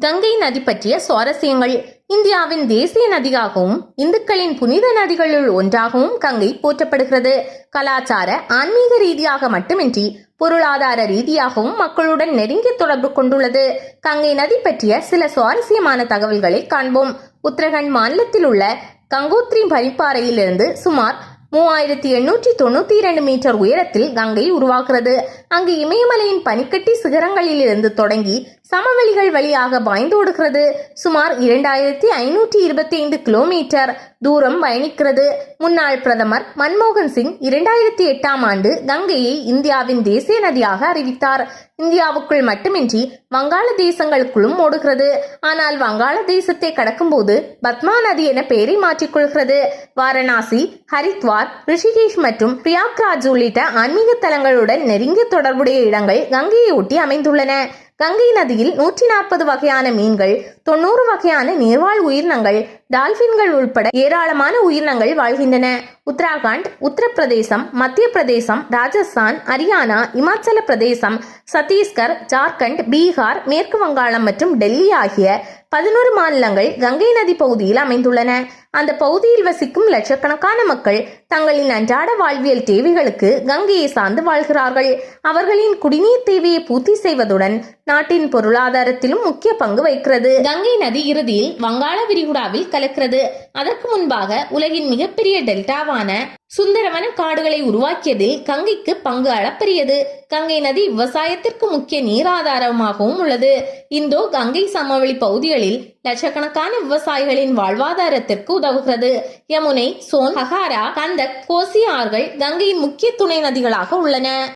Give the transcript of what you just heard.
கங்கை நதி பற்றிய சுவாரஸ்யங்கள். இந்தியாவின் தேசிய நதியாகவும் இந்துக்களின் புனித நதிகளுள் ஒன்றாகவும் கங்கை போற்றப்படுகிறது. கலாச்சார ஆன்மீக ரீதியாக மட்டுமின்றி பொருளாதார ரீதியாகவும் மக்களுடன் நெருங்கிய தொடர்பு கொண்டுள்ளது. கங்கை நதி பற்றிய சில சுவாரஸ்யமான தகவல்களை காண்போம். உத்தரகண்ட் மாநிலத்தில் உள்ள கங்கோத்ரி பனிப்பாறையிலிருந்து சுமார் மூவாயிரத்தி எண்ணூற்றி தொண்ணூத்தி இரண்டு மீட்டர் உயரத்தில் கங்கை உருவாகிறது. அங்கு இமயமலையின் பனிக்கட்டி சிகரங்களிலிருந்து தொடங்கி சமவெளிகள் வழியாக பாய்ந்தோடுகிறது சுமார் இரண்டாயிரத்தி ஐநூற்றி இருபத்தி ஐந்து கிலோமீட்டர் தூரம் பயணிக்கிறது. முன்னாள் பிரதமர் மன்மோகன் சிங் இரண்டாயிரத்தி எட்டாம் ஆண்டு கங்கையை இந்தியாவின் தேசிய நதியாக அறிவித்தார். இந்தியாவுக்குள் மட்டுமின்றி வங்காள தேசங்களுக்குள்ளும் ஓடுகிறது. ஆனால் வங்காள தேசத்தை கடக்கும்போது பத்மா நதி என பெயரை மாற்றிக்கொள்கிறது. வாரணாசி ஹரித்வார் ரிஷிகேஷ் மற்றும் பிரியாக்ராஜ் உள்ளிட்ட ஆன்மீக தலங்களுடன் நெருங்கிய தொடர்புடைய இடங்கள் கங்கையை ஒட்டி அமைந்துள்ளன. கங்கை நதியில் நூற்றி நாற்பது வகையான மீன்கள் தொண்ணூறு வகையான நீர்வாழ் உயிரினங்கள் டால்பின்கள் உள்பட ஏராளமான உயிரினங்கள் வாழ்கின்றன. உத்தராகண்ட் உத்தரப்பிரதேசம் மத்திய பிரதேசம் ராஜஸ்தான் ஹரியானா இமாச்சல பிரதேசம் சத்தீஸ்கர் ஜார்க்கண்ட் பீகார் மேற்கு வங்காளம் மற்றும் டெல்லி ஆகிய பதினோரு மாநிலங்கள் கங்கை நதி பகுதியில் அமைந்துள்ளன. அந்த பகுதியில் வசிக்கும் லட்சக்கணக்கான மக்கள் தங்களின் அன்றாட வாழ்வியல் தேவைகளுக்கு கங்கையை சார்ந்து வாழ்கிறார்கள். அவர்களின் குடிநீர் தேவையை பூர்த்தி செய்வதுடன் நாட்டின் பொருளாதாரத்திலும் முக்கிய பங்கு வகிக்கிறது. கங்கை நதி இறுதியில் வங்காள விரிகுடாவில் கலக்கிறது. அதற்கு முன்பாக உலகின் மிகப்பெரிய டெல்டாவான சுந்தரவன காடுகளை உருவாக்கியதில் கங்கைக்கு பங்கு அளப்பரியது. கங்கை நதி விவசாயத்திற்கு முக்கிய நீராதாரமாகவும் உள்ளது. இந்தோ கங்கை சமவெளி பகுதிகளில் லட்சக்கணக்கான விவசாயிகளின் வாழ்வாதாரத்திற்கு உதவுகிறது. யமுனை சோன் ஹகாரா கந்தக் கோசி ஆறுகள் கங்கையின் முக்கிய துணை நதிகளாக உள்ளன.